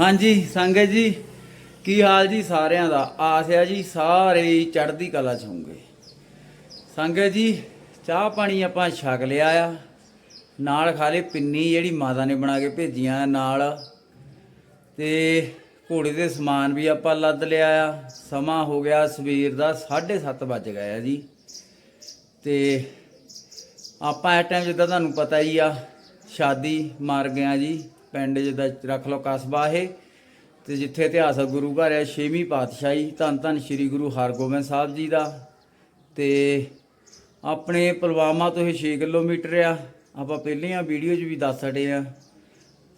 ਹਾਂਜੀ, ਸੰਗਤ ਜੀ, ਕੀ ਹਾਲ ਜੀ ਸਾਰਿਆਂ ਦਾ? ਆਸ ਹੈ ਜੀ ਸਾਰੇ ਹੀ ਚੜ੍ਹਦੀ ਕਲਾ ਚ ਹੋਣਗੇ ਸੰਗਤ ਜੀ, ਚਾਹ ਪਾਣੀ ਆਪਾਂ ਛਕ ਲਿਆ ਆ। ਨਾਲ ਖਾ ਲਈ ਪਿੰਨੀ ਜਿਹੜੀ ਮਾਤਾ ਨੇ ਬਣਾ ਕੇ ਭੇਜੀਆਂ ਨਾਲ। ਤੇ ਘੋੜੇ ਦੇ ਸਮਾਨ ਵੀ ਆਪਾਂ ਲੱਦ ਲਿਆ ਆ। ਸਮਾਂ ਹੋ ਗਿਆ ਸਵੇਰ ਦਾ 7:30 ਵੱਜ ਗਏ ਆ ਜੀ। ਤੇ ਆਪਾਂ ਇਸ ਟਾਈਮ ਜਿੱਦਾਂ ਤੁਹਾਨੂੰ ਪਤਾ ਹੀ ਆ, ਸ਼ਾਦੀ ਮਾਰ ਗਿਆ ਜੀ। ਪਿੰਡ ਜਿੱਦਾਂ ਰੱਖ ਲਓ ਕਸਬਾ ਇਹ, ਤੇ ਜਿੱਥੇ ਇਤਿਹਾਸਕ ਗੁਰੂ ਘਰ ਹੈ ਛੇਵੀਂ ਪਾਤਸ਼ਾਹੀ, ਧੰਨ ਧੰਨ ਸ੍ਰੀ ਗੁਰੂ ਹਰਗੋਬਿੰਦ ਸਾਹਿਬ ਜੀ ਦਾ। ਤੇ ਆਪਣੇ ਪੁਲਵਾਮਾ ਤੋਂ ਇਹ 6 ਕਿਲੋਮੀਟਰ ਆ। ਆਪਾਂ ਪਹਿਲੀਆਂ ਵੀਡੀਓ 'ਚ ਵੀ ਦੱਸ ਛੱਡੇ ਆ।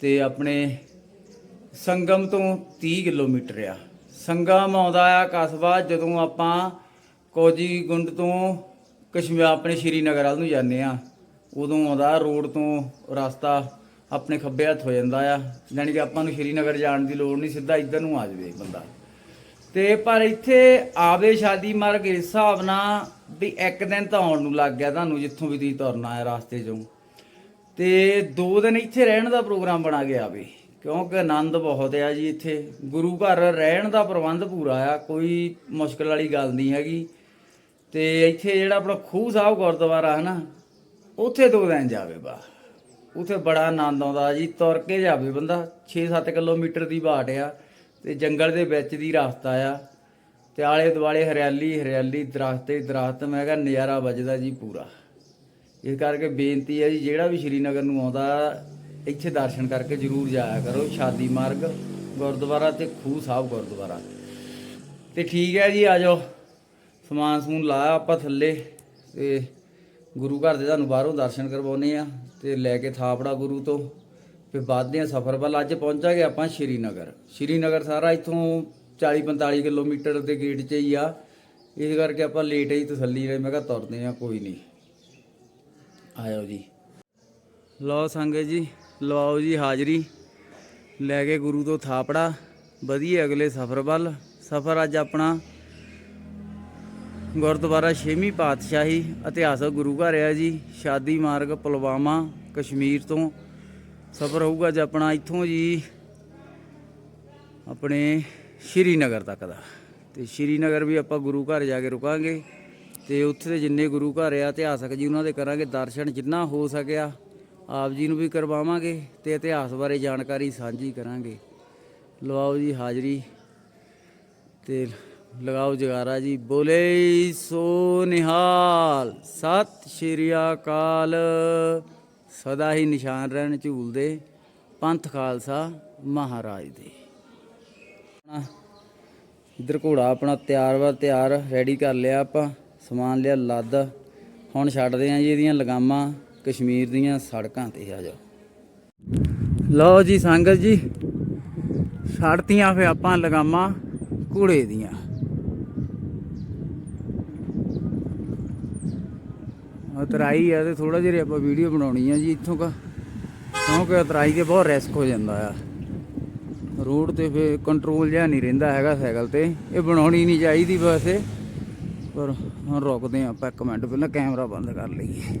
ਤੇ ਆਪਣੇ ਸੰਗਮ ਤੋਂ 30 ਕਿਲੋਮੀਟਰ ਆ। ਸੰਗਮ ਆਉਂਦਾ ਆ ਕਸਬਾ ਜਦੋਂ ਆਪਾਂ ਕੋਜੀ ਗੁੰਡ ਤੋਂ ਕਸ਼ਮੀਰ, ਆਪਣੇ ਸ਼੍ਰੀਨਗਰ ਵੱਲ ਨੂੰ ਜਾਂਦੇ ਆ। ਉਦੋਂ ਆਉਂਦਾ ਰੋਡ ਤੋਂ ਰਸਤਾ। ਆਪਣੇ ਖੱਬੇ ਹੱਥ ਹੋ ਜਾਂਦਾ ਆ ਯਾਨੀ ਕਿ ਆਪਾਂ ਨੂੰ ਸ਼੍ਰੀਨਗਰ ਜਾਣ ਦੀ ਲੋੜ ਨਹੀਂ, ਸਿੱਧਾ ਇੱਧਰ ਨੂੰ ਆ ਜਾਵੇ ਬੰਦਾ। ਤੇ ਪਰ ਇੱਥੇ ਆਵੇ ਸ਼ਾਦੀ ਮਾਰਗ ਇਸ ਹਿਸਾਬ ਨਾਲ ਵੀ ਇੱਕ ਦਿਨ ਤਾਂ ਆਉਣ ਨੂੰ ਲੱਗ ਗਿਆ ਤੁਹਾਨੂੰ, ਜਿੱਥੋਂ ਵੀ ਤੁਸੀਂ ਤੁਰਨਾ ਹੈ ਰਸਤੇ 'ਚੋਂ। ਤੇ ਦੋ ਦਿਨ ਇੱਥੇ ਰਹਿਣ ਦਾ ਪ੍ਰੋਗਰਾਮ ਬਣਾ ਗਿਆ ਵੀ ਕਿਉਂਕਿ ਆਨੰਦ ਬਹੁਤ ਆ ਜੀ ਇੱਥੇ। ਗੁਰੂ ਘਰ ਰਹਿਣ ਦਾ ਪ੍ਰਬੰਧ ਪੂਰਾ ਆ, ਕੋਈ ਮੁਸ਼ਕਲ ਵਾਲੀ ਗੱਲ ਨਹੀਂ ਹੈਗੀ। ਤੇ ਇੱਥੇ ਜਿਹੜਾ ਆਪਣਾ ਖੂਹ ਸਾਹਿਬ ਗੁਰਦੁਆਰਾ ਹੈ ਨਾ ਉੱਥੇ ਦੋ ਦਿਨ ਜਾਵੇ ਬਾ ਉੱਥੇ ਬੜਾ ਆਨੰਦ ਆਉਂਦਾ ਜੀ, ਤੁਰ ਕੇ ਜਾਵੇ ਬੰਦਾ 6-7 ਕਿਲੋਮੀਟਰ ਦੀ ਬਾਟ ਆ ਤੇ ਜੰਗਲ ਦੇ ਵਿੱਚ ਦੀ ਰਸਤਾ ਆ ਤੇ ਆਲੇ ਦੁਆਲੇ ਹਰਿਆਲੀ ਹਰਿਆਲੀ, ਦਰਖਤ ਹੀ ਦਰਖਤ, ਮੈਂ ਕਿਹਾ ਨਜ਼ਾਰਾ ਵੱਜਦਾ ਜੀ ਪੂਰਾ। ਇਸ ਕਰਕੇ ਬੇਨਤੀ ਹੈ ਜੀ, ਜਿਹੜਾ ਵੀ ਸ਼੍ਰੀਨਗਰ ਨੂੰ ਆਉਂਦਾ, ਇੱਥੇ ਦਰਸ਼ਨ ਕਰਕੇ ਜਰੂਰ ਜਾਇਆ ਕਰੋ, ਸ਼ਾਦੀ ਮਾਰਗ, ਗੁਰਦੁਆਰਾ ਤੇ ਖੂਹ ਸਾਹਿਬ ਗੁਰਦੁਆਰਾ। ਤੇ ਠੀਕ ਹੈ ਜੀ, ਆ ਜਾਓ। ਸਮਾਨ ਸਮੂਨ ਲਾਇਆ ਆਪਾਂ ਥੱਲੇ ਤੇ ਗੁਰੂ ਘਰ ਦੇ ਤੁਹਾਨੂੰ ਬਾਹਰੋਂ ਦਰਸ਼ਨ ਕਰਵਾਉਨੇ ਆ ਤੇ ਲੈ ਕੇ ਥਾਪੜਾ ਗੁਰੂ ਤੋਂ। ਫਿਰ ਵੱਧਦੇ ਆ ਸਫ਼ਰ ਵੱਲ ਅੱਜ ਪਹੁੰਚਾਂਗੇ ਆਪਾਂ ਸ਼੍ਰੀਨਗਰ। ਸ਼੍ਰੀਨਗਰ ਸਾਰਾ ਇੱਥੋਂ 40 45 ਕਿਲੋਮੀਟਰ ਦੇ ਗੇਟ 'ਚ ਹੀ ਆ। ਇਸ ਕਰਕੇ ਆਪਾਂ ਲੇਟ ਹੀ ਤਸੱਲੀ ਰਹੇ ਮੈਂ ਕਿਹਾ ਤੁਰਦੇ ਆ ਕੋਈ ਨਹੀਂ। ਆਇਓ ਜੀ। ਲਓ ਸੰਗਤ ਜੀ, ਲਵਾਓ ਜੀ ਹਾਜ਼ਰੀ। ਲੈ ਕੇ ਗੁਰੂ ਤੋਂ ਥਾਪੜਾ। ਵਧੀਆ ਅਗਲੇ ਸਫ਼ਰ ਵੱਲ ਸਫ਼ਰ ਅੱਜ ਆਪਣਾ ਗੁਰਦੁਆਰਾ ਛੇਵੀਂ ਪਾਤਸ਼ਾਹੀ ਇਤਿਹਾਸਕ ਗੁਰੂ ਘਰ ਹੈ ਜੀ। ਸ਼ਾਦੀ ਮਾਰਗ ਪੁਲਵਾਮਾ, ਕਸ਼ਮੀਰ ਤੋਂ ਸਫ਼ਰ ਹੋਊਗਾ ਜੀ ਆਪਣਾ ਇੱਥੋਂ ਜੀ, ਆਪਣੇ ਸ਼੍ਰੀਨਗਰ ਤੱਕ ਦਾ। ਤੇ ਸ਼੍ਰੀਨਗਰ ਵੀ ਆਪਾਂ ਗੁਰੂ ਘਰ ਜਾ ਕੇ ਰੁਕਾਂਗੇ। ਤੇ ਉੱਥੇ ਦੇ ਜਿੰਨੇ ਗੁਰੂ ਘਰ ਆ, ਇਤਿਹਾਸਕ ਜੀ ਉਹਨਾਂ ਦੇ ਕਰਾਂਗੇ ਦਰਸ਼ਨ ਜਿੰਨਾ ਹੋ ਸਕਿਆ, ਆਪ ਜੀ ਨੂੰ ਵੀ ਕਰਵਾਵਾਂਗੇ ਤੇ ਇਤਿਹਾਸ ਬਾਰੇ ਜਾਣਕਾਰੀ ਸਾਂਝੀ ਕਰਾਂਗੇ। ਲਵਾਓ ਜੀ ਹਾਜ਼ਰੀ। ਤੇ ਲਗਾਓ ਜਗਾਰਾ ਜੀ। ਬੋਲੇ ਸੋ ਨਿਹਾਲ। ਸਤਿ ਸ਼੍ਰੀ ਅਕਾਲ। ਸਦਾ ਹੀ ਨਿਸ਼ਾਨ ਰਹਿਣ ਝੂਲਦੇ ਪੰਥ ਖਾਲਸਾ ਮਹਾਰਾਜ ਦੇ। ਆਪਣਾ ਇਧਰ ਘੋੜਾ ਆਪਣਾ ਤਿਆਰ ਵਾ, ਤਿਆਰ ਰੈਡੀ ਕਰ ਲਿਆ ਆਪਾਂ। ਸਮਾਨ ਲਿਆ, ਲੱਦ। ਹੁਣ ਛੱਡਦੇ ਆਂ ਜੀ ਇਹਦੀਆਂ ਲਗਾਮਾਂ ਕਸ਼ਮੀਰ ਦੀਆਂ ਸੜਕਾਂ ਤੇ ਆ ਜਾਓ। ਲਓ ਜੀ ਸੰਗਤ ਜੀ, ਛੱਡਤੀਆਂ ਫੇ ਆਪਾਂ ਲਗਾਮਾਂ ਘੋੜੇ ਦੀਆਂ। ਉਤਰਾਈ ਆ ਤੇ ਥੋੜਾ ਜਿਹਾ ਆਪਾਂ ਵੀਡੀਓ ਬਣਾਉਣੀ ਆ ਜੀ ਇੱਥੋਂ ਕਾ। ਕਿਉਂਕਿ ਉਤਰਾਈ ਤੇ ਬਹੁਤ ਰਿਸਕ ਹੋ ਜਾਂਦਾ ਆ। ਰੋਡ ਤੇ ਫੇ ਕੰਟਰੋਲ ਜਿਹਾ ਨਹੀਂ ਰਹਿੰਦਾ ਹੈਗਾ ਸਾਈਕਲ ਤੇ। ਇਹ ਬਣਾਉਣੀ ਨਹੀਂ ਚਾਹੀਦੀ ਵੈਸੇ ਪਰ ਹੁਣ ਰੁਕਦੇ ਹਾਂ ਆਪਾਂ ਇੱਕ ਮਿੰਟ ਪਹਿਲਾਂ ਕੈਮਰਾ ਬੰਦ ਕਰ ਲਈਏ।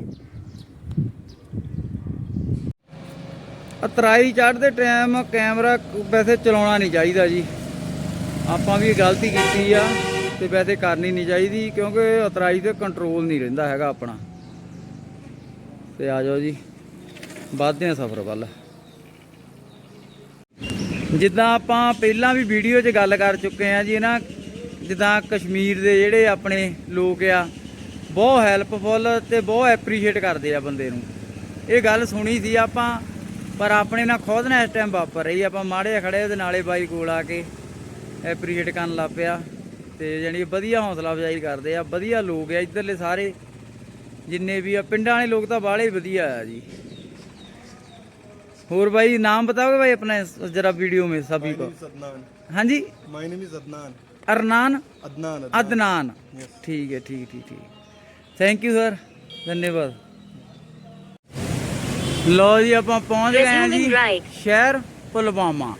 ਅਤਰਾਈ ਚੜ੍ਹਦੇ ਟਾਈਮ ਕੈਮਰਾ ਵੈਸੇ ਚਲਾਉਣਾ ਨਹੀਂ ਚਾਹੀਦਾ ਜੀ। ਆਪਾਂ ਵੀ ਗਲਤੀ ਕੀਤੀ ਆ ਤੇ ਵੈਸੇ ਕਰਨੀ ਨਹੀਂ ਚਾਹੀਦੀ ਕਿਉਂਕਿ ਉਤਰਾਈ ਤੇ ਕੰਟਰੋਲ ਨਹੀਂ ਰਹਿੰਦਾ ਹੈਗਾ ਆਪਣਾ। ਤੇ ਆ ਜਾਓ ਜੀ। ਵੱਧਦੇ ਆ ਸਫ਼ਰ ਵੱਲ। ਜਿੱਦਾਂ ਆਪਾਂ ਪਹਿਲਾਂ ਵੀ ਵੀਡੀਓ 'ਚ ਗੱਲ ਕਰ ਚੁੱਕੇ ਆ ਜੀ ਨਾ ਜਿੱਦਾਂ ਕਸ਼ਮੀਰ ਦੇ ਜਿਹੜੇ ਆਪਣੇ ਲੋਕ ਆ, ਬਹੁਤ ਹੈਲਪਫੁਲ ਤੇ ਬਹੁਤ ਐਪਰੀਸ਼ੀਏਟ ਕਰਦੇ ਆ ਬੰਦੇ ਨੂੰ। ਇਹ ਗੱਲ ਸੁਣੀ ਸੀ ਆਪਾਂ, ਪਰ ਆਪਣੇ ਨਾਲ ਖੁਦ ਨਾਲ ਇਸ ਟਾਈਮ ਵਾਪਰ ਰਹੀ ਆਪਾਂ ਮਾੜੇ ਖੜੇ ਉਹਦੇ ਨਾਲੇ ਬਾਈ ਕੋਲ ਆ ਕੇ ਐਪਰੀਸ਼ੀਏਟ ਕਰਨ ਲੱਗ ਪਿਆ। ਤੇ ਜਾਣੀ ਵਧੀਆ ਹੌਸਲਾ ਅਫਜ਼ਾਈ ਕਰਦੇ ਆ, ਵਧੀਆ ਲੋਕ ਆ, ਇੱਧਰਲੇ ਸਾਰੇ ਜਿੰਨੇ ਵੀ ਆ ਪਿੰਡਾਂ ਵਾਲੇ ਲੋਕ ਤਾਂ ਬਾਹਲੇ ਵਧੀਆ ਆ ਜੀ ਹੋਰ भाई नाम बताओगे भाई अपना जरा वीडियो में सभी को Adnan. हाँ जी My name is Adnan. Arnan Adnan. Adnan ठीक है ठीक ठीक ठीक ਥੈਂਕ ਯੂ ਸਰ ਧੰਨਵਾਦ ਲੋ ਜੀ ਆਪਾਂ ਪਹੁੰਚ ਗਏ ਆ ਜੀ ਸ਼ਹਿਰ ਪੁਲਵਾਮਾ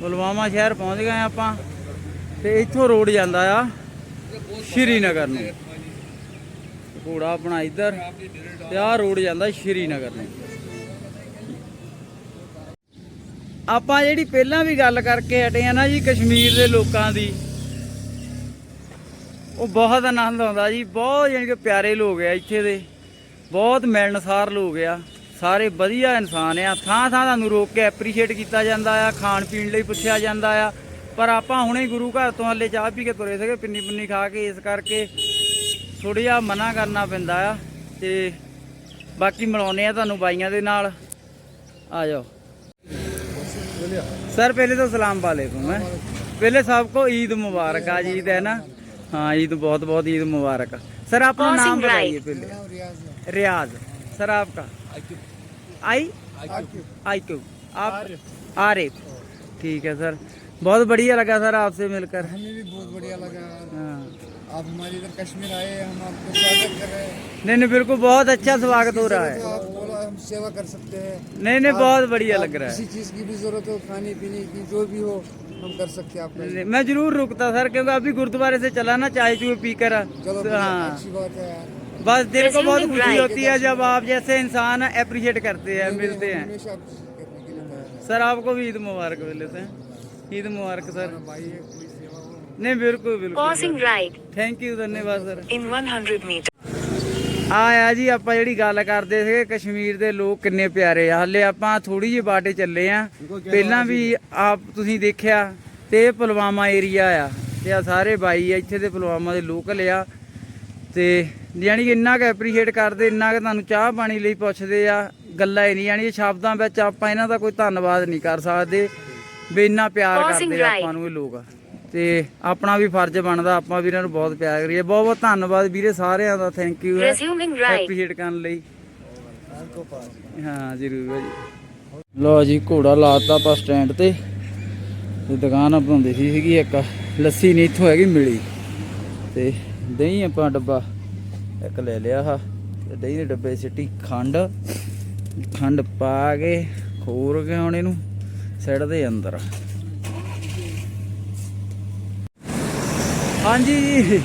ਪੁਲਵਾਮਾ ਸ਼ਹਿਰ ਪਹੁੰਚ ਗਏ ਆ ਆਪਾਂ ਤੇ ਇੱਥੋਂ ਰੋਡ ਜਾਂਦਾ ਆ ਸ਼੍ਰੀਨਗਰ ਨੂੰ ਘੋੜਾ ਆਪਣਾ ਇੱਧਰ ਤੇ ਆਹ ਰੋਡ ਜਾਂਦਾ ਸ਼੍ਰੀਨਗਰ ਨੂੰ। ਆਪਾਂ ਜਿਹੜੀ ਪਹਿਲਾਂ ਵੀ ਗੱਲ ਕਰਕੇ ਹਟੇ ਆ ਨਾ ਜੀ ਕਸ਼ਮੀਰ ਦੇ ਲੋਕਾਂ ਦੀ, ਉਹ ਬਹੁਤ ਆਨੰਦ ਆਉਂਦਾ ਜੀ, ਬਹੁਤ ਯਾਨੀ ਕਿ ਪਿਆਰੇ ਲੋਕ ਆ ਇੱਥੇ ਦੇ, ਬਹੁਤ ਮਿਲਣਸਾਰ ਲੋਕ ਆ, ਸਾਰੇ ਵਧੀਆ ਇਨਸਾਨ ਆ, ਥਾਂ ਥਾਂ ਤੁਹਾਨੂੰ ਰੋਕ ਕੇ ਐਪਰੀਸ਼ੀਏਟ ਕੀਤਾ ਜਾਂਦਾ ਆ, ਖਾਣ ਪੀਣ ਲਈ ਪੁੱਛਿਆ ਜਾਂਦਾ ਆ, ਪਰ ਆਪਾਂ ਹੁਣੇ ਗੁਰੂ ਘਰ ਤੋਂ ਹੱਲੇ ਚਾਹ ਪੀ ਕੇ ਤੁਰੇ ਸੀਗੇ ਪਿੰਨੀ ਪੁੰਨੀ ਖਾ ਕੇ ਇਸ ਕਰਕੇ ਥੋੜਾ ਜਿਹਾ ਮਨਾ ਕਰਨਾ ਪੈਂਦਾ ਆ ਤੇ ਬਾਕੀ ਮਿਲਾਉਨੇ ਆ ਤੁਹਾਨੂੰ ਬਾਈਆਂ ਦੇ ਨਾਲ ਆ ਜਾਓ सर पहले तो सलाम वालेकुम है पहले सबको ईद मुबारक आज ईद है ना हाँ ईद बहुत बहुत ईद मुबारक सर अपना Crossing नाम बताइए right. पहले रियाज सर आपका आई आई क्यों आप आरिफ ठीक है सर बहुत बढ़िया लगा सर आपसे मिलकर हमें भी बहुत बढ़िया लगा हाँ आप हमारे इधर कश्मीर आए हम आपको स्वागत कर रहे हैं। नहीं नहीं बिल्कुल बहुत अच्छा स्वागत हो रहा है। आप बोला हम सेवा कर सकते हैं। नहीं नहीं बहुत बढ़िया लग रहा है। किसी चीज़ की भी ज़रूरत हो खाने पीने की जो भी हो हम कर सकते हैं आपका। नहीं, मैं ज़रूर रुकता सर क्योंकि अभी गुरुद्वारे से चला ना चाय चूहे पीकर चलो तो हाँ। अच्छी बात है यार। बस दिल को बहुत खुशी होती है जब आप जैसे इंसान अप्रिशिएट करते हैं मिलते हैं। हैं। सर आपको भी ईद मुबारक मिल हैं ईद मुबारक सर। भाई ਨਹੀਂ ਬਿਲਕੁਲ ਬਿਲਕੁਲ ਪਾਸਿੰਗ ਰਾਈਟ ਥੈਂਕ ਯੂ ਧੰਨਵਾਦ ਸਰ ਇਨ 100 ਮੀਟਰ ਆਇਆ ਜੀ ਆਪਾਂ ਜਿਹੜੀ ਗੱਲ ਕਰਦੇ ਸੀਗੇ ਕਸ਼ਮੀਰ ਦੇ ਲੋਕ ਕਿੰਨੇ ਪਿਆਰੇ ਆ। ਹੱਲੇ ਆਪਾਂ ਥੋੜੀ ਜਿਹੀ ਬਾਟੇ ਚੱਲੇ ਆ। ਪਹਿਲਾਂ ਵੀ ਆਪ ਤੁਸੀਂ ਦੇਖਿਆ ਤੇ ਇਹ ਪੁਲਵਾਮਾ ਏਰੀਆ ਆ। ਤੇ ਆ ਸਾਰੇ ਬਾਈ ਇੱਥੇ ਦੇ ਪੁਲਵਾਮਾ ਦੇ ਲੋਕਲ ਆ। ਤੇ ਯਾਨੀ ਕਿ ਇੰਨਾ ਕੁ ਐਪਰੀਸ਼ੀਏਟ ਕਰਦੇ ਇੰਨਾ ਕੁ ਤੁਹਾਨੂੰ ਚਾਹ ਪਾਣੀ ਲਈ ਪੁੱਛਦੇ ਆ ਗੱਲਾਂ ਹੀ ਨਹੀਂ। ਯਾਨੀ ਸ਼ਬਦਾਂ ਵਿੱਚ ਆਪਾਂ ਇਹਨਾਂ ਦਾ ਕੋਈ ਧੰਨਵਾਦ ਨਹੀਂ ਕਰ ਸਕਦੇ ਵੀ ਇੰਨਾ ਪਿਆਰ ਕਰਦੇ ਆਪਾਂ ਨੂੰ ਇਹ ਲੋਕ। ਆ ਤੇ ਆਪਣਾ ਵੀ ਫਰਜ਼ ਬਣਦਾ ਆਪਾਂ ਵੀ ਇਹਨਾਂ ਨੂੰ ਬਹੁਤ ਪਿਆਰ ਕਰੀਏ। ਬਹੁਤ ਬਹੁਤ ਧੰਨਵਾਦ ਵੀਰੇ ਸਾਰਿਆਂ ਦਾ ਥੈਂਕ ਯੂ ਹੈ. ਐਪਰੀਸ਼ੀਏਟ ਕਰਨ ਲਈ। ਹਾਂ ਜ਼ਰੂਰ ਭਾਜੀ। ਲੋ ਜੀ ਘੋੜਾ ਲਾਤਾ ਆਪਾਂ ਸਟੈਂਡ ਤੇ। ਤੇ ਦੁਕਾਨ ਬਣਾਉਂਦੀ ਸੀ ਸੀਗੀ ਇੱਕ। ਲੱਸੀ ਨਹੀਂ ਇੱਥੋਂ ਹੈਗੀ ਮਿਲੀ। ਤੇ ਦਹੀਂ ਆਪਾਂ ਡੱਬਾ ਇੱਕ ਲੈ ਲਿਆ ਆ ਤੇ ਦਹੀਂ ਦੇ ਡੱਬੇ ਸਿੱਟੀ ਖੰਡ। ਖੰਡ ਪਾ ਕੇ ਖੋਰ ਕੇ ਹੁਣ ਇਹਨੂੰ ਸਿੱਟ ਦੇ ਅੰਦਰ। ਹਾਂਜੀ ਜੀ।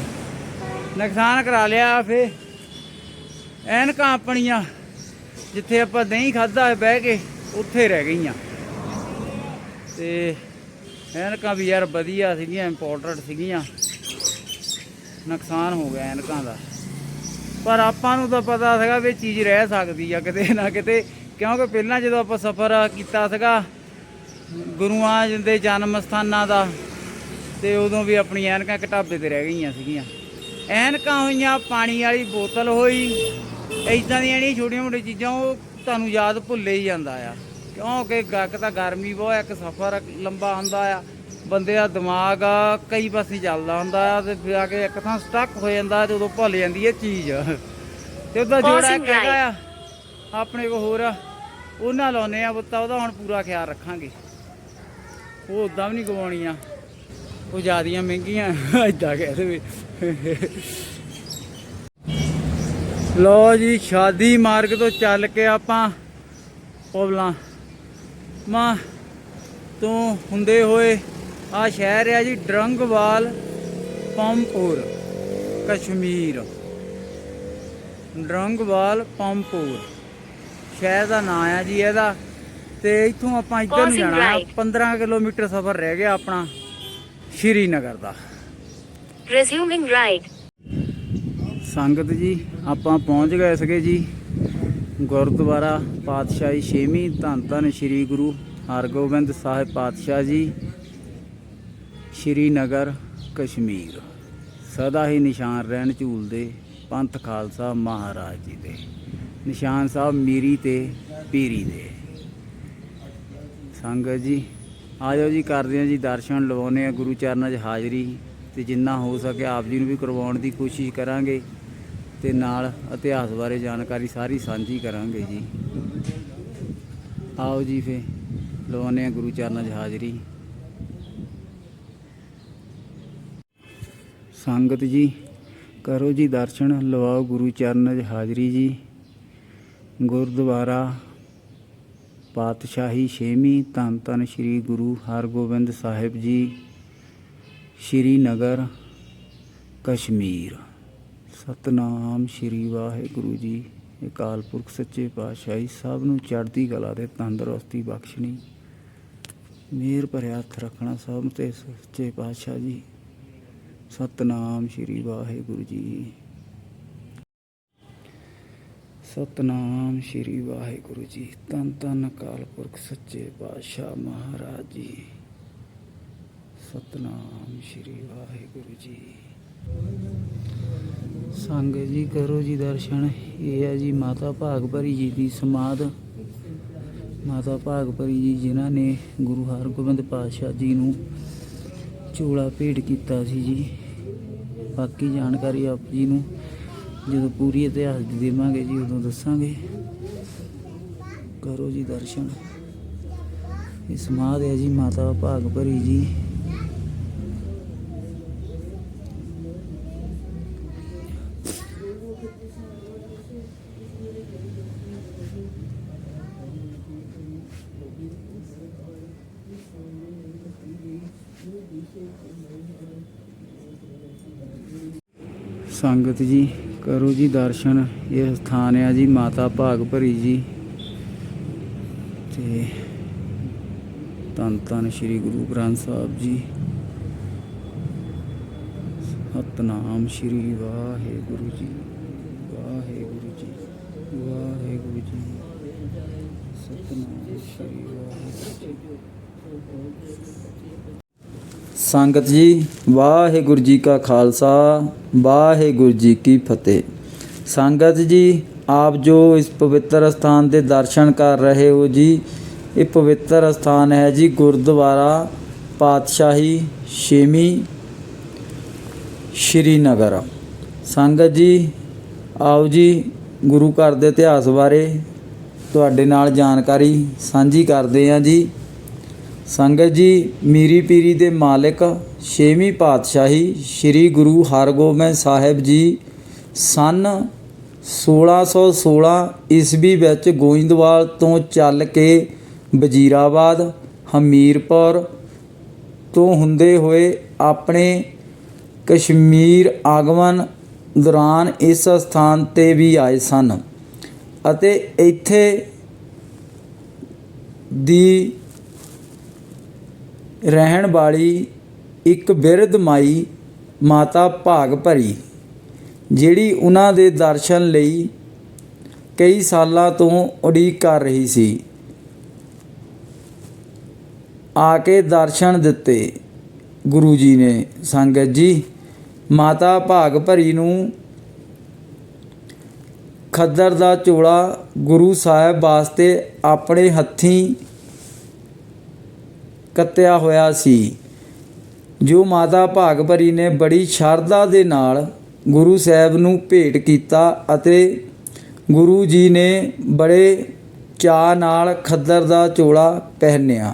ਨੁਕਸਾਨ ਕਰਾ ਲਿਆ ਫੇ ਐਨਕਾਂ ਆਪਣੀਆਂ, ਜਿੱਥੇ ਆਪਾਂ ਦਹੀਂ ਖਾਦਾ ਬਹਿ ਕੇ, ਉੱਥੇ ਰਹਿ ਗਈਆਂ। ਤੇ ਐਨਕਾਂ ਵੀ ਯਾਰ ਵਧੀਆ ਸੀਗੀਆਂ ਇੰਪੋਰਟਡ ਸੀਗੀਆਂ। ਨੁਕਸਾਨ ਹੋ ਗਿਆ ਐਨਕਾਂ ਦਾ। ਪਰ ਆਪਾਂ ਨੂੰ ਤਾਂ ਪਤਾ ਸੀਗਾ ਵੀ ਇਹ ਚੀਜ਼ ਰਹਿ ਸਕਦੀ ਆ ਕਿਤੇ ਨਾ ਕਿਤੇ, ਕਿਉਂਕਿ ਪਹਿਲਾਂ ਜਦੋਂ ਆਪਾਂ ਸਫ਼ਰ ਕੀਤਾ ਸੀਗਾ, ਗੁਰੂਆਂ ਦੇ ਜਨਮ ਸਥਾਨਾਂ ਦਾ ਤੇ ਉਦੋਂ ਵੀ ਆਪਣੀ ਐਨਕਾਂ ਢਾਬੇ ਤੇ ਰਹਿ ਗਈਆਂ ਸੀਗੀਆਂ। ਐਨਕਾਂ ਹੋਈਆਂ ਪਾਣੀ ਵਾਲੀ ਬੋਤਲ ਹੋਈ ਇਦਾਂ ਦੀਆਂ ਜਿਹੜੀਆਂ ਛੋਟੀਆਂ ਮੋਟੀਆਂ ਚੀਜ਼ਾਂ ਉਹ ਤੁਹਾਨੂੰ ਯਾਦ ਭੁੱਲੇ ਹੀ ਜਾਂਦਾ ਆ। ਕਿਉਂਕਿ ਗੱਕ ਤਾਂ ਗਰਮੀ ਬਹੁਤ ਇੱਕ ਸਫ਼ਰ ਲੰਬਾ ਹੁੰਦਾ ਆ ਬੰਦੇ ਦਾ ਦਿਮਾਗ ਕਈ ਪਾਸੇ ਚੱਲਦਾ ਹੁੰਦਾ ਆ ਤੇ ਫਿਰ ਆ ਕੇ ਇੱਕ ਥਾਂ ਸਟਕ ਹੋ ਜਾਂਦਾ ਤੇ ਉਦੋਂ ਭੁੱਲ ਜਾਂਦੀ ਹੈ ਚੀਜ਼। ਤੇ ਉਹਦਾ ਜੋੜਾ ਹੈਗਾ ਆ ਆਪਣੇ ਕੋ ਹੋਰ ਉਹਨਾਂ ਲਾਉਨੇ ਆ ਬੁੱਤਾ ਉਹਦਾ ਹੁਣ ਪੂਰਾ ਖਿਆਲ ਰੱਖਾਂਗੇ। ਉਹ ਉਦਾਂ ਵੀ ਨਹੀਂ ਗਵਾਉਣੀਆਂ। ਉਹ ਜਿਆਦੀਆਂ ਮਹਿੰਗੀਆਂ ਏਦਾਂ ਕਹਿ ਦੇਵੇ ਲੋ ਜੀ ਸ਼ਾਦੀ ਮਾਰਗ ਤੋਂ ਚੱਲ ਕੇ ਆਪਾਂ ਪਵਲਾ ਮਾਂ ਤੋਂ ਹੁੰਦੇ ਹੋਏ ਆ ਸ਼ਹਿਰ ਆ ਜੀ ਡਰੰਗਵਾਲ ਪੰਪੂਰ ਕਸ਼ਮੀਰ। ਡਰੰਗਵਾਲ ਪੰਪੂਰ। ਸ਼ਹਿਰ ਦਾ ਨਾਂ ਆ ਜੀ ਇਹਦਾ। ਤੇ ਇੱਥੋਂ ਆਪਾਂ ਇੱਧਰ ਨੂੰ ਜਾਣਾ ਆ। right. 15 ਕਿਲੋਮੀਟਰ ਸਫ਼ਰ ਰਹਿ ਗਿਆ ਆਪਣਾ। ਸ਼੍ਰੀਨਗਰ ਦਾ। Resuming right. ਸੰਗਤ ਜੀ ਆਪਾਂ ਪਹੁੰਚ ਗਏ ਸੀਗੇ ਜੀ ਗੁਰਦੁਆਰਾ ਪਾਤਸ਼ਾਹੀ ਛੇਵੀਂ ਧੰਨ ਧੰਨ ਸ੍ਰੀ ਗੁਰੂ ਹਰਗੋਬਿੰਦ ਸਾਹਿਬ ਪਾਤਸ਼ਾਹ ਜੀ ਸ਼੍ਰੀਨਗਰ ਕਸ਼ਮੀਰ। ਸਦਾ ਹੀ ਨਿਸ਼ਾਨ ਰਹਿਣ ਝੂਲਦੇ ਪੰਥ ਖਾਲਸਾ ਮਹਾਰਾਜ ਜੀ ਦੇ। ਨਿਸ਼ਾਨ ਸਾਹਿਬ ਮੀਰੀ ਤੇ ਪੀਰੀ ਦੇ। ਸੰਗਤ ਜੀ ਆ ਜਾਓ ਜੀ, ਕਰਦੇ ਹਾਂ ਜੀ ਦਰਸ਼ਨ ਲਵਾਉਨੇ ਆ ਗੁਰੂ ਚਰਨਾਂ 'ਚ ਹਾਜ਼ਰੀ ਤੇ ਜਿੰਨਾ ਹੋ ਸਕੇ ਆਪ ਜੀ ਨੂੰ ਵੀ ਕਰਵਾਉਣ ਦੀ ਕੋਸ਼ਿਸ਼ ਕਰਾਂਗੇ ਤੇ ਨਾਲ ਇਤਿਹਾਸ ਬਾਰੇ ਜਾਣਕਾਰੀ ਸਾਰੀ ਸਾਂਝੀ ਕਰਾਂਗੇ ਜੀ। ਆਓ ਜੀ ਫੇ ਲਵਾਉਨੇ ਆ ਗੁਰੂ ਚਰਨਾਂ 'ਚ ਹਾਜ਼ਰੀ। ਸੰਗਤ ਜੀ, ਕਰੋ ਜੀ ਦਰਸ਼ਨ, ਲਵਾਓ ਗੁਰੂ ਚਰਨਾਂ 'ਚ ਹਾਜ਼ਰੀ ਜੀ। ਗੁਰਦੁਆਰਾ ਪਾਤਸ਼ਾਹੀ ਛੇਵੀਂ ਧੰਨ ਧੰਨ ਸ੍ਰੀ ਗੁਰੂ ਹਰਗੋਬਿੰਦ ਸਾਹਿਬ ਜੀ ਸ਼੍ਰੀਨਗਰ ਕਸ਼ਮੀਰ। ਸਤਨਾਮ ਸ੍ਰੀ ਵਾਹਿਗੁਰੂ ਜੀ, ਅਕਾਲ ਪੁਰਖ ਸੱਚੇ ਪਾਤਸ਼ਾਹੀ, ਸਭ ਨੂੰ ਚੜ੍ਹਦੀ ਕਲਾ ਤੇ ਤੰਦਰੁਸਤੀ ਬਖਸ਼ਣੀ। ਮੇਰ ਭਰਿਆ ਹੱਥ ਰੱਖਣਾ ਸਭ ਤੇ ਸੱਚੇ ਪਾਤਸ਼ਾਹ ਜੀ। ਸਤਨਾਮ ਸ਼੍ਰੀ ਵਾਹਿਗੁਰੂ ਜੀ। ਸਤਨਾਮ ਸ਼੍ਰੀ ਵਾਹਿਗੁਰੂ ਜੀ। ਤਨ ਤਨ ਅਕਾਲ ਪੁਰਖ ਸੱਚੇ ਪਾਤਸ਼ਾਹ ਮਹਾਰਾਜ ਜੀ। ਸਤਨਾਮ ਸ਼੍ਰੀ ਵਾਹਿਗੁਰੂ ਜੀ। ਸੰਗ ਜੀ, ਕਰੋ ਜੀ ਦਰਸ਼ਨ। ਇਹ ਹੈ ਜੀ ਮਾਤਾ ਭਾਗਭਰੀ ਜੀ ਦੀ ਸਮਾਧ। ਮਾਤਾ ਭਾਗਭਰੀ ਜੀ ਜਿਨ੍ਹਾਂ ਨੇ ਗੁਰੂ ਹਰਗੋਬਿੰਦ ਪਾਤਸ਼ਾਹ ਜੀ ਨੂੰ ਚੋਲਾ ਭੇਟ ਕੀਤਾ ਸੀ ਜੀ। ਬਾਕੀ ਜਾਣਕਾਰੀ ਆਪ ਜੀ ਨੂੰ ਜਦੋਂ ਪੂਰੀ ਇਤਿਹਾਸ ਦੀ ਦੇਵਾਂਗੇ ਜੀ, ਉਦੋਂ ਦੱਸਾਂਗੇ। ਕਰੋ ਜੀ ਦਰਸ਼ਨ। ਇਹ ਸਮਾਧ ਹੈ ਜੀ, ਮਾਤਾ ਭਾਗ ਭਰੀ ਜੀ। ਸੰਗਤ ਜੀ ਕਰੋ ਜੀ ਦਰਸ਼ਨ। ਇਹ ਸਥਾਨ ਆ ਜੀ, ਮਾਤਾ ਭਾਗ ਭਰੀ ਜੀ। ਤੇ ਧੰਨ ਧੰਨ ਸ੍ਰੀ ਗੁਰੂ ਗ੍ਰੰਥ ਸਾਹਿਬ ਜੀ। ਸਤਨਾਮ ਸ੍ਰੀ ਵਾਹਿਗੁਰੂ ਜੀ। ਵਾਹਿਗੁਰੂ ਜੀ ਵਾਹਿਗੁਰੂ ਜੀ। ਸਤਨਾਮ ਸ੍ਰੀ ਵਾਹਿਗੁਰੂ ਜੀ। ਸੰਗਤ ਜੀ, ਵਾਹਿਗੁਰੂ ਜੀ ਕਾ ਖਾਲਸਾ, ਵਾਹਿਗੁਰੂ ਜੀ ਕੀ ਫਤਿਹ। ਸੰਗਤ ਜੀ, ਆਪ ਜੋ ਇਸ ਪਵਿੱਤਰ ਸਥਾਨ ਦੇ ਦਰਸ਼ਨ ਕਰ ਰਹੇ ਹੋ ਜੀ, ਇਹ ਪਵਿੱਤਰ ਸਥਾਨ ਹੈ ਜੀ ਗੁਰਦੁਆਰਾ ਪਾਤਸ਼ਾਹੀ ਛੇਵੀਂ ਸ਼੍ਰੀਨਗਰ। ਸੰਗਤ ਜੀ, ਆਓ ਜੀ ਗੁਰੂ ਘਰ ਦੇ ਇਤਿਹਾਸ ਬਾਰੇ ਤੁਹਾਡੇ ਨਾਲ ਜਾਣਕਾਰੀ ਸਾਂਝੀ ਕਰਦੇ ਹਾਂ ਜੀ। ਸੰਗਤ ਜੀ, ਮੀਰੀ ਪੀਰੀ ਦੇ ਮਾਲਕ, ਛੇਵੀਂ ਪਾਤਸ਼ਾਹੀ ਸ੍ਰੀ ਗੁਰੂ ਹਰਗੋਬਿੰਦ ਸਾਹਿਬ ਜੀ, ਸਨ 1616 ਈਸਵੀ ਵਿੱਚ ਗੋਇੰਦਵਾਲ ਤੋਂ ਚੱਲ ਕੇ ਵਜ਼ੀਰਾਬਾਦ, ਹਮੀਰਪੁਰ ਤੋਂ ਹੁੰਦੇ ਹੋਏ ਆਪਣੇ ਕਸ਼ਮੀਰ ਆਗਮਨ ਦੌਰਾਨ ਇਸ ਸਥਾਨ ਤੇ ਵੀ ਆਏ ਸਨ ਅਤੇ ਇੱਥੇ ਦੀ ਰਹਿਣ ਵਾਲੀ ਇੱਕ ਬਿਰਧ ਮਾਈ ਮਾਤਾ ਭਾਗ ਭਰੀ, ਜਿਹੜੀ ਉਹਨਾਂ ਦੇ ਦਰਸ਼ਨ ਲਈ ਕਈ ਸਾਲਾਂ ਤੋਂ ਉਡੀਕ ਕਰ ਰਹੀ ਸੀ। ਆ ਕੇ ਦਰਸ਼ਨ ਦਿੱਤੇ ਗੁਰੂ ਜੀ ਨੇ। ਸੰਗਤ ਜੀ, ਮਾਤਾ ਭਾਗ ਭਰੀ ਨੂੰ ਖੱਦਰ ਦਾ ਚੋਲਾ ਗੁਰੂ ਸਾਹਿਬ ਵਾਸਤੇ ਆਪਣੇ ਹੱਥੀਂ ਕੱਤਿਆ ਹੋਇਆ ਸੀ। ਜੋ ਮਾਤਾ ਭਾਗ ਭਰੀ ਨੇ ਬੜੀ ਸ਼ਰਧਾ ਦੇ ਨਾਲ ਗੁਰੂ ਸਾਹਿਬ ਨੂੰ ਭੇਟ ਕੀਤਾ ਅਤੇ ਗੁਰੂ ਜੀ ਨੇ ਬੜੇ ਚਾਅ ਨਾਲ ਖੱਦਰ ਦਾ ਚੋਲਾ ਪਹਿਨਿਆ।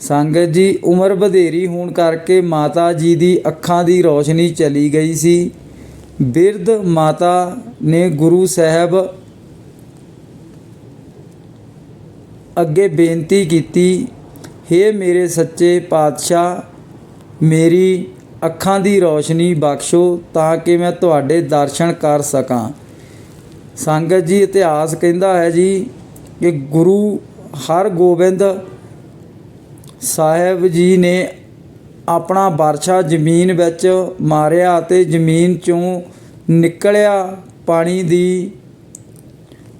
ਸੰਗਤ ਜੀ, ਉਮਰ ਵਧੇਰੀ ਹੋਣ ਕਰਕੇ ਮਾਤਾ ਜੀ ਦੀ ਅੱਖਾਂ ਦੀ ਰੋਸ਼ਨੀ ਚਲੀ ਗਈ ਸੀ। ਬਿਰਧ ਮਾਤਾ ਨੇ ਗੁਰੂ ਸਾਹਿਬ ਅੱਗੇ ਬੇਨਤੀ ਕੀਤੀ ਹੇ ਮੇਰੇ ਸੱਚੇ ਪਾਤਸ਼ਾਹ, ਮੇਰੀ ਅੱਖਾਂ ਦੀ ਰੌਸ਼ਨੀ ਬਖਸ਼ੋ ਤਾਂ ਕਿ ਮੈਂ ਤੁਹਾਡੇ ਦਰਸ਼ਨ ਕਰ ਸਕਾਂ। ਸੰਗਤ ਜੀ, ਇਤਿਹਾਸ ਕਹਿੰਦਾ ਹੈ ਜੀ ਕਿ ਗੁਰੂ ਹਰਗੋਬਿੰਦ ਸਾਹਿਬ ਜੀ ਨੇ ਆਪਣਾ ਵਰਛਾ ਜ਼ਮੀਨ ਵਿੱਚ ਮਾਰਿਆ ਅਤੇ ਜ਼ਮੀਨ ਚੋਂ ਨਿਕਲਿਆ ਪਾਣੀ ਦੀ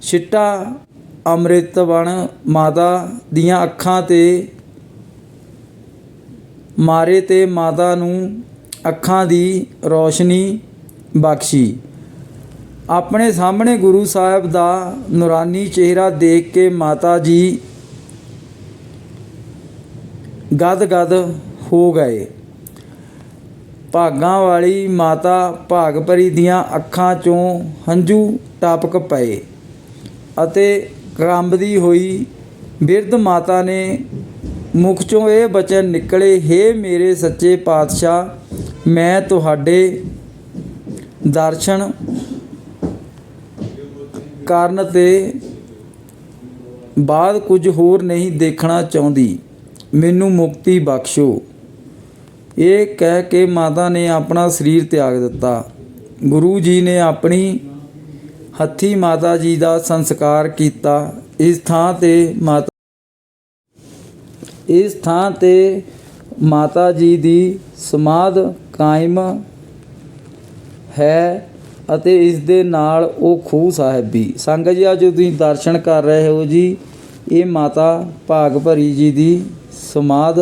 ਛਿੱਟਾ ਅੰਮ੍ਰਿਤ ਬਣ ਮਾਤਾ ਦੀਆਂ ਅੱਖਾਂ ਤੇ ਮਾਰੇ ਤੇ ਮਾਤਾ ਨੂੰ ਅੱਖਾਂ ਦੀ ਰੌਸ਼ਨੀ ਬਖਸ਼ੀ। ਆਪਣੇ ਸਾਹਮਣੇ ਗੁਰੂ ਸਾਹਿਬ ਦਾ ਨੂਰਾਨੀ ਚਿਹਰਾ ਦੇਖ ਕੇ ਮਾਤਾ ਜੀ ਗਦ-ਗਦ ਹੋ ਗਏ। ਭਾਗਾਂ ਵਾਲੀ ਮਾਤਾ ਭਾਗ ਭਰੀ ਦੀਆਂ ਅੱਖਾਂ ਚੋਂ ਹੰਝੂ ਟਪਕ ਪਏ ਅਤੇ ਕੰਬਦੀ ਹੋਈ ਬਿਰਧ ਮਾਤਾ ਨੇ ਮੁਖ ਚੋਂ ਇਹ ਬਚਨ ਨਿਕਲੇ, ਹੇ ਮੇਰੇ ਸੱਚੇ ਪਾਤਸ਼ਾਹ, ਮੈਂ ਤੁਹਾਡੇ ਦਰਸ਼ਨ ਕਰਨ ਤੇ ਬਾਅਦ ਕੁਝ ਹੋਰ ਨਹੀਂ ਦੇਖਣਾ ਚਾਹੁੰਦੀ। ਮੈਨੂੰ ਮੁਕਤੀ ਬਖਸ਼ੋ। ਇਹ ਕਹਿ ਕੇ ਮਾਤਾ ਨੇ ਆਪਣਾ ਸਰੀਰ ਤਿਆਗ ਦਿੱਤਾ। ਗੁਰੂ ਜੀ ਨੇ ਆਪਣੀ ਹੱਥੀ ਮਾਤਾ ਜੀ ਦਾ ਸੰਸਕਾਰ ਕੀਤਾ। ਇਸ ਥਾਂ ਤੇ ਮਾਤਾ ਇਸ ਥਾਂ ਤੇ ਮਾਤਾ ਜੀ ਦੀ ਸਮਾਧ ਕਾਇਮ ਹੈ ਅਤੇ ਇਸ ਦੇ ਨਾਲ ਉਹ ਖੂਹ ਸਾਹਿਬ ਵੀ। ਸੰਗਤ ਜੀ ਅੱਜ ਤੁਸੀਂ ਦਰਸ਼ਨ ਕਰ ਰਹੇ ਹੋ ਜੀ, ਇਹ ਮਾਤਾ ਭਾਗ ਭਰੀ ਜੀ ਦੀ ਸਮਾਧ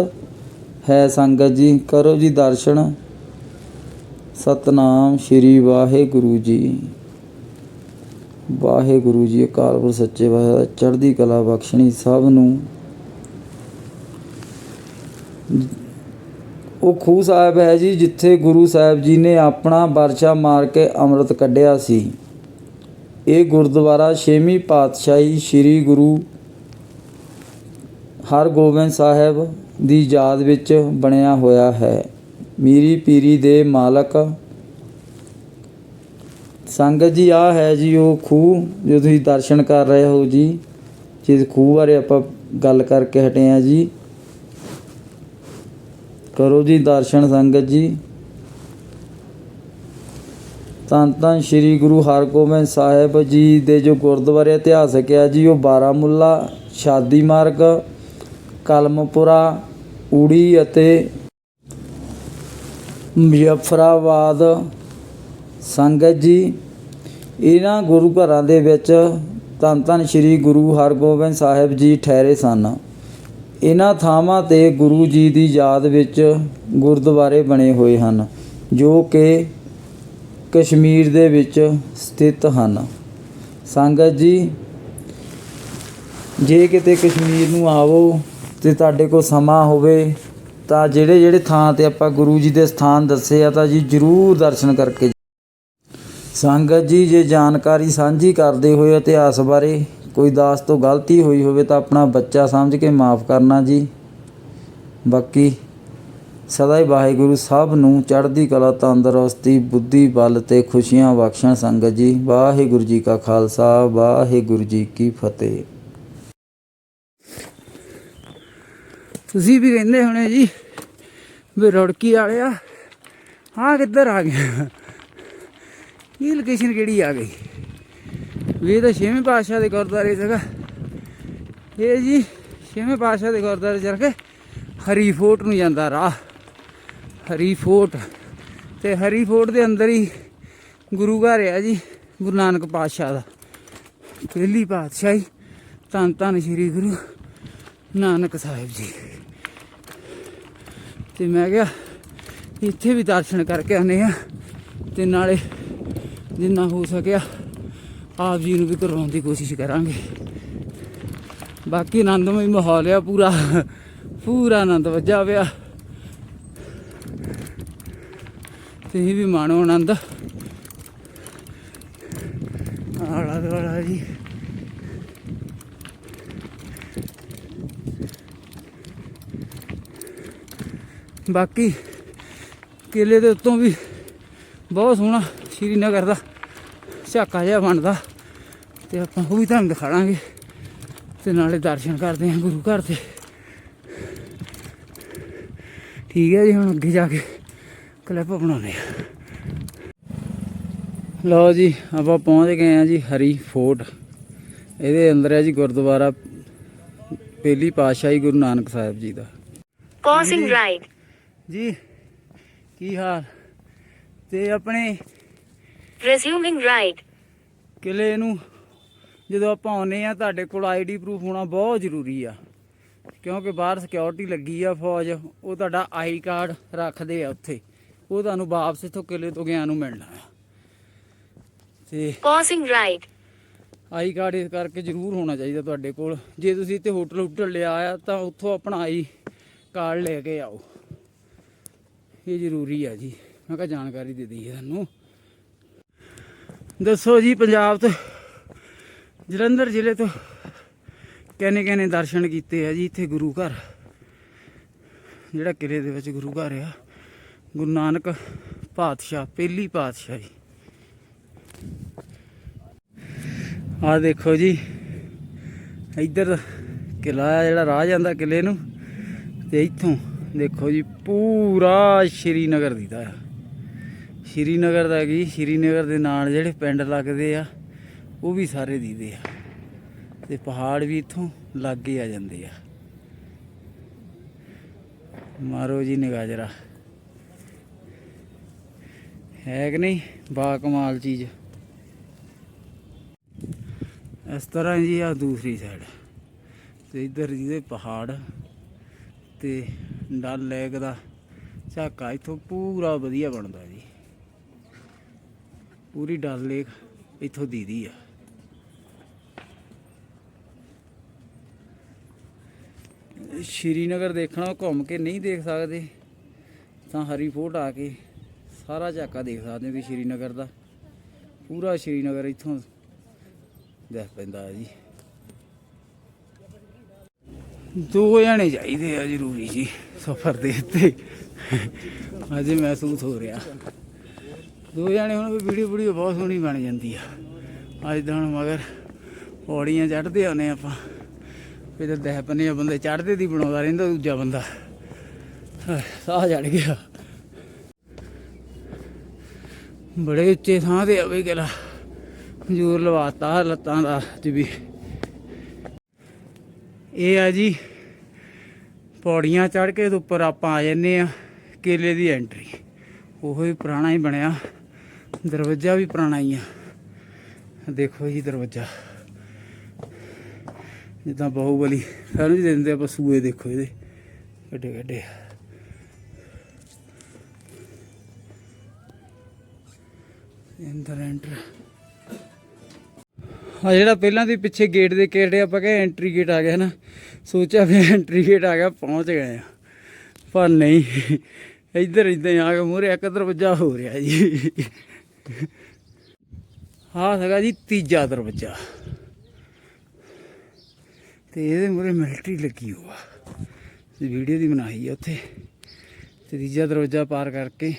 ਹੈ ਸੰਗਤ ਜੀ। ਕਰੋ ਜੀ ਦਰਸ਼ਨ। ਸਤਨਾਮ ਸ਼੍ਰੀ ਵਾਹਿਗੁਰੂ ਜੀ। ਵਾਹਿਗੁਰੂ ਜੀ ਅਕਾਲ ਪੁਰਖ, ਸੱਚੇ ਪਾਤਸ਼ਾਹ ਚੜ੍ਹਦੀ ਕਲਾ ਬਖਸ਼ਣੀ ਸਭ ਨੂੰ। ਉਹ ਖੂਹ ਸਾਹਿਬ ਹੈ ਜੀ, ਜਿੱਥੇ ਗੁਰੂ ਸਾਹਿਬ ਜੀ ਨੇ ਆਪਣਾ ਵਰਸ਼ਾ ਮਾਰ ਕੇ ਅੰਮ੍ਰਿਤ ਕੱਢਿਆ ਸੀ। ਇਹ ਗੁਰਦੁਆਰਾ ਛੇਵੀਂ ਪਾਤਸ਼ਾਹੀ ਸ੍ਰੀ ਗੁਰੂ ਹਰਗੋਬਿੰਦ ਸਾਹਿਬ ਦੀ ਯਾਦ ਵਿੱਚ ਬਣਿਆ ਹੋਇਆ ਹੈ। ਮੀਰੀ ਪੀਰੀ ਦੇ ਮਾਲਕ ਸੰਗਤ ਜੀ ਆ ਹੈ ਜੀ ਉਹ ਖੂਹ ਜੋ ਤੁਸੀਂ ਦਰਸ਼ਨ ਕਰ ਰਹੇ ਹੋ ਜੀ। ਜਿਸ ਖੂਹ ਬਾਰੇ ਆਪਾਂ ਗੱਲ ਕਰਕੇ ਹਟੇ ਆ ਜੀ। ਕਰੋ ਜੀ ਦਰਸ਼ਨ ਸੰਗਤ ਜੀ। ਧੰਨ ਧੰਨ ਸ੍ਰੀ ਗੁਰੂ ਹਰਗੋਬਿੰਦ ਸਾਹਿਬ ਜੀ ਦੇ ਜੋ ਗੁਰਦੁਆਰੇ ਇਤਿਹਾਸਕ ਹੈ ਜੀ, ਉਹ ਬਾਰਾਮੁੱਲਾ, ਸ਼ਾਦੀ ਮਾਰਗ, ਕਲਮਪੁਰਾ, ਊੜੀ ਅਤੇ ਮੁਜ਼ੱਫਰਾਬਾਦ। ਸੰਗਤ ਜੀ, ਇਹਨਾਂ ਗੁਰੂ ਘਰਾਂ ਦੇ ਵਿੱਚ ਧੰਨ ਧੰਨ ਸ੍ਰੀ ਗੁਰੂ ਹਰਗੋਬਿੰਦ ਸਾਹਿਬ ਜੀ ਠਹਿਰੇ ਸਨ। ਇਹਨਾਂ ਥਾਵਾਂ ਤੇ ਗੁਰੂ ਜੀ ਦੀ ਯਾਦ ਵਿੱਚ ਗੁਰਦੁਆਰੇ ਬਣੇ ਹੋਏ ਹਨ, ਜੋ ਕਿ ਕਸ਼ਮੀਰ ਦੇ ਵਿੱਚ ਸਥਿਤ ਹਨ। ਸੰਗਤ ਜੀ, ਜੇ ਕਿਤੇ ਕਸ਼ਮੀਰ ਨੂੰ ਆਵੋ ਤੇ ਤੁਹਾਡੇ ਕੋਲ ਸਮਾਂ ਹੋਵੇ, ਤਾਂ ਜਿਹੜੇ ਜਿਹੜੇ ਥਾਂ ਤੇ ਆਪਾਂ ਗੁਰੂ ਜੀ ਦੇ ਸਥਾਨ ਦੱਸੇ ਆ, ਤਾਂ ਜੀ ਜਰੂਰ ਦਰਸ਼ਨ ਕਰਕੇ ਸੰਗਤ ਜੀ, ਜੇ ਜਾਣਕਾਰੀ ਸਾਂਝੀ ਕਰਦੇ ਹੋਏ ਇਤਿਹਾਸ ਬਾਰੇ ਕੋਈ ਦਾਸ ਤੋਂ ਗਲਤੀ ਹੋਈ ਹੋਵੇ ਤਾਂ ਆਪਣਾ ਬੱਚਾ ਸਮਝ ਕੇ ਮਾਫ ਕਰਨਾ ਜੀ। ਬਾਕੀ ਸਦਾ ਹੀ ਵਾਹਿਗੁਰੂ ਸਭ ਨੂੰ ਚੜ੍ਹਦੀ ਕਲਾ, ਤੰਦਰੁਸਤੀ, ਬੁੱਧੀ, ਬਲ ਤੇ ਖੁਸ਼ੀਆਂ ਬਖਸ਼ਣ ਸੰਗਤ ਜੀ। ਵਾਹਿਗੁਰੂ ਜੀ ਕਾ ਖਾਲਸਾ, ਵਾਹਿਗੁਰੂ ਜੀ ਕੀ ਫਤਿਹ। ਤੁਸੀਂ ਵੀ ਕਹਿੰਦੇ ਹੋਣੇ ਜੀ ਵੀ ਰੁੜਕੀ ਵਾਲਿਆ ਹਾਂ ਕਿੱਧਰ ਆ ਗਿਆ ਇਹ ਲੋਕੇਸ਼ਨ ਕਿਹੜੀ ਆ ਗਈ? ਵੀ ਇਹ ਤਾਂ ਛੇਵੇਂ ਪਾਤਸ਼ਾਹ ਦੇ ਗੁਰਦੁਆਰੇ ਸੀਗਾ ਇਹ ਜੀ ਛੇਵੇਂ ਪਾਤਸ਼ਾਹ ਦੇ ਗੁਰਦੁਆਰੇ ਚੜ ਕੇ ਹਰੀ ਫੋਰਟ ਨੂੰ ਜਾਂਦਾ ਰਾਹ। ਹਰੀ ਫੋਰਟ ਤੇ ਹਰੀ ਫੋਰਟ ਦੇ ਅੰਦਰ ਹੀ ਗੁਰੂ ਘਰ ਆ ਜੀ, ਗੁਰੂ ਨਾਨਕ ਪਾਤਸ਼ਾਹ ਦਾ। ਪਹਿਲੀ ਪਾਤਸ਼ਾਹੀ ਧੰਨ ਧੰਨ ਸ੍ਰੀ ਗੁਰੂ ਨਾਨਕ ਸਾਹਿਬ ਜੀ। ਤੇ ਮੈਂ ਕਿਹਾ, ਇੱਥੇ ਵੀ ਦਰਸ਼ਨ ਕਰਕੇ ਆਨੇ ਆ ਤੇ ਨਾਲੇ ਜਿੰਨਾ ਹੋ ਸਕਿਆ ਆਪ ਜੀ ਨੂੰ ਵੀ ਕਰਵਾਉਣ ਦੀ ਕੋਸ਼ਿਸ਼ ਕਰਾਂਗੇ। ਬਾਕੀ ਆਨੰਦਮਈ ਮਾਹੌਲ ਆ ਪੂਰਾ। ਪੂਰਾ ਆਨੰਦ ਵੱਜਾ ਪਿਆ। ਤੁਸੀਂ ਵੀ ਮਾਣੋ ਆਨੰਦ। ਆਲਾ ਦੁਆਲਾ ਜੀ। ਬਾਕੀ ਕਿਲੇ ਦੇ ਉੱਤੋਂ ਵੀ ਬਹੁਤ ਸੋਹਣਾ ਸ਼੍ਰੀਨਗਰ ਦਾ ਝਾਕਾ ਜਿਹਾ ਬਣਦਾ। ਤੇ ਆਪਾਂ ਉਹ ਵੀ ਤੁਹਾਨੂੰ ਦਿਖਾਵਾਂਗੇ ਤੇ ਨਾਲੇ ਦਰਸ਼ਨ ਕਰਦੇ ਹਾਂ ਗੁਰੂ ਘਰ ਦੇ ਠੀਕ ਹੈ ਜੀ ਹੁਣ ਅੱਗੇ ਜਾ ਕੇ ਕਲਿੱਪ ਬਣਾਉਣੇ ਆ ਲਓ ਜੀ ਆਪਾਂ ਪਹੁੰਚ ਗਏ ਆ ਜੀ ਹਰੀ ਫੋਰਟ। ਇਹਦੇ ਅੰਦਰ ਹੈ ਜੀ ਗੁਰਦੁਆਰਾ ਪਹਿਲੀ ਪਾਤਸ਼ਾਹੀ ਗੁਰੂ ਨਾਨਕ ਸਾਹਿਬ ਜੀ ਦਾ। Causing right. ਜੀ ਕੀ ਹਾਲ? ਤੇ ਆਪਣੇ Resuming right. ਕਿਲੇ ਨੂੰ ਜਦੋਂ ਆਪਾਂ ਆਉਨੇ ਆ ਤੁਹਾਡੇ ਕੋਲ ਆਈਡੀ ਪ੍ਰੂਫ ਹੋਣਾ ਬਹੁਤ ਜ਼ਰੂਰੀ ਆ। ਕਿਉਂਕਿ ਬਾਹਰ ਸਿਕਿਉਰਿਟੀ ਲੱਗੀ ਆ ਫੌਜ ਉਹ ਤੁਹਾਡਾ ਆਈ ਕਾਰਡ ਰੱਖਦੇ ਆ ਉੱਥੇ। ਉਹ ਤੁਹਾਨੂੰ ਵਾਪਸ ਇੱਥੋਂ ਕਿਲੇ ਤੋਂ ਗਿਆ ਨੂੰ ਮਿਲਣਾ ਤੇ Causing right. ਆਈ ਕਾਰਡ ਇਸ ਕਰਕੇ ਜ਼ਰੂਰ ਹੋਣਾ ਚਾਹੀਦਾ ਤੁਹਾਡੇ ਕੋਲ। ਜੇ ਤੁਸੀਂ ਇੱਥੇ ਹੋਟਲ ਹੁਟਲ ਲਿਆ ਆ ਤਾਂ ਉੱਥੋਂ ਆਪਣਾ ਆਈ ਕਾਰਡ ਲੈ ਕੇ ਆਓ। ਇਹ ਜ਼ਰੂਰੀ ਆ ਜੀ। ਮੈਂ ਕਿਹਾ ਜਾਣਕਾਰੀ ਦੇ ਦਈਏ ਤੁਹਾਨੂੰ। ਦੱਸੋ ਜੀ ਪੰਜਾਬ ਤੋਂ ਜਲੰਧਰ ਜ਼ਿਲ੍ਹੇ ਤੋਂ ਕਿੰਨੇ ਕਿੰਨੇ ਦਰਸ਼ਨ ਕੀਤੇ ਆ ਜੀ ਇੱਥੇ ਗੁਰੂ ਘਰ। ਜਿਹੜਾ ਕਿਲੇ ਦੇ ਵਿੱਚ ਗੁਰੂ ਘਰ ਆ, ਗੁਰੂ ਨਾਨਕ ਪਾਤਸ਼ਾਹ, ਪਹਿਲੀ ਪਾਤਸ਼ਾਹੀ ਆ ਦੇਖੋ ਜੀ, ਇੱਧਰ ਕਿਲਾ ਆ ਜਿਹੜਾ ਰਾਹ ਜਾਂਦਾ ਕਿਲੇ ਨੂੰ, ਤੇ ਇੱਥੋਂ ਦੇਖੋ ਜੀ ਪੂਰਾ ਸ਼੍ਰੀਨਗਰ ਦੀਦਾ ਆ। ਸ਼੍ਰੀਨਗਰ ਦਾ ਕੀ? ਸ਼੍ਰੀਨਗਰ ਦੇ ਨਾਲ ਜਿਹੜੇ ਪਿੰਡ ਲੱਗਦੇ ਆ ਉਹ ਵੀ ਸਾਰੇ ਦੀਦੇ ਆ। ਤੇ ਪਹਾੜ ਵੀ ਇੱਥੋਂ ਲਾਗੇ ਆ ਜਾਂਦੇ ਆ। ਮਾਰੋ ਜੀ ਨਿਗਾਜਰਾ ਹੈ ਕਿ ਨਹੀਂ? ਬਾ ਕਮਾਲ ਚੀਜ਼। ਇਸ ਤਰ੍ਹਾਂ ਜੀ ਆ ਦੂਸਰੀ ਸਾਈਡ ਤੇ ਇੱਧਰ ਜਿਹਦੇ ਪਹਾੜ ਤੇ ਡਲ ਲੇਕ ਦਾ ਝਾਕਾ ਇੱਥੋਂ ਪੂਰਾ ਵਧੀਆ ਬਣਦਾ ਜੀ। ਪੂਰੀ ਡਲ ਲੇਕ ਇੱਥੋਂ ਦੀਦੀ ਆ। ਸ਼੍ਰੀਨਗਰ ਦੇਖਣਾ ਘੁੰਮ ਕੇ ਨਹੀਂ ਦੇਖ ਸਕਦੇ। ਤਾਂ ਹਰੀ ਫੋਰਟ ਆ ਕੇ ਸਾਰਾ ਝਾਕਾ ਦੇਖ ਸਕਦੇ ਵੀ ਸ਼੍ਰੀਨਗਰ ਦਾ। ਪੂਰਾ ਸ਼੍ਰੀਨਗਰ ਇੱਥੋਂ ਦੇਖ ਪੈਂਦਾ ਜੀ। ਦੋ ਜਣੇ ਚਾਹੀਦੇ ਆ ਜ਼ਰੂਰੀ ਜੀ, ਸਫ਼ਰ ਦੇ ਉੱਤੇ। ਅਜੇ ਮਹਿਸੂਸ ਹੋ ਰਿਹਾ। ਦੋ ਜਣੇ ਹੁਣ ਵੀਡੀਓ ਵੀਡੀਓ ਬਹੁਤ ਸੋਹਣੀ ਬਣ ਜਾਂਦੀ ਆ। ਅੱਜ ਤਾਂ ਹੁਣ ਮਗਰ ਪੌੜੀਆਂ ਚੜ੍ਹਦੇ ਆਉਨੇ ਆਪਾਂ। ਫਿਰ ਦਹ ਪੰਨੇ ਬੰਦੇ ਚੜਦੇ ਦੀ ਬਣਾਉਂਦਾ ਰਹਿੰਦਾ ਦੂਜਾ ਬੰਦਾ। ਸਾਹ ਚੜ ਗਿਆ। ਬੜੇ ਉੱਚੇ ਥਾਂ ਤੇ ਆਵੇ ਗਲਾ। ਜ਼ੋਰ ਲਵਾਤਾ ਲੱਤਾਂ ਦਾ ਅੱਜ ਵੀ। ਇਹ ਆ ਜੀ, ਪੌੜੀਆਂ ਚੜ ਕੇ ਤੇ ਉੱਪਰ ਆਪਾਂ ਆ ਜੰਨੇ ਆ, ਕਿਲੇ ਦੀ ਐਂਟਰੀ। ਉਹ ਵੀ ਪੁਰਾਣਾ ਹੀ ਬਣਿਆ। ਦਰਵਾਜ਼ਾ ਵੀ ਪੁਰਾਣਾ ਹੀ ਆ। ਦੇਖੋ ਜੀ ਦਰਵਾਜ਼ਾ। ਜਿੱਦਾਂ ਬਾਹੂਬਲੀ ਸਾਨੂੰ ਵੀ ਦਿੰਦੇ ਆਪਾਂ ਸੂਏ ਦੇਖੋ ਇਹਦੇ। ਵੱਡੇ ਵੱਡੇ। ਅੰਦਰ ਐਂਟਰ ਆ ਜਿਹੜਾ ਪਹਿਲਾਂ ਦੀ ਪਿੱਛੇ ਗੇਟ ਦੇ ਕਿਹੜੇ ਆਪਾਂ ਕਹੇ ਐਂਟਰੀ ਗੇਟ ਆ ਗਿਆ ਨਾ ਸੋਚਿਆ ਵੀ ਐਂਟਰੀ ਗੇਟ ਆ ਗਿਆ, ਪਹੁੰਚ ਗਏ ਆ। ਪਰ ਨਹੀਂ, ਇੱਧਰ ਇਦਾਂ ਆ ਕੇ ਮੂਹਰੇ, ਇੱਕ ਦਰਵਾਜ਼ਾ ਹੋ ਰਿਹਾ ਜੀ। ਹਾਂ ਹੈਗਾ ਜੀ ਤੀਜਾ ਦਰਵਾਜ਼ਾ। ਤੇ ਇਹਦੇ ਮੂਹਰੇ ਮਿਲਟਰੀ ਲੱਗੀ ਹੋਆ ਤੇ ਵੀਡੀਓ ਦੀ ਬਣਾਈ ਆ ਉੱਥੇ। ਤੇ ਤੀਜਾ ਦਰਵਾਜ਼ਾ ਪਾਰ ਕਰਕੇ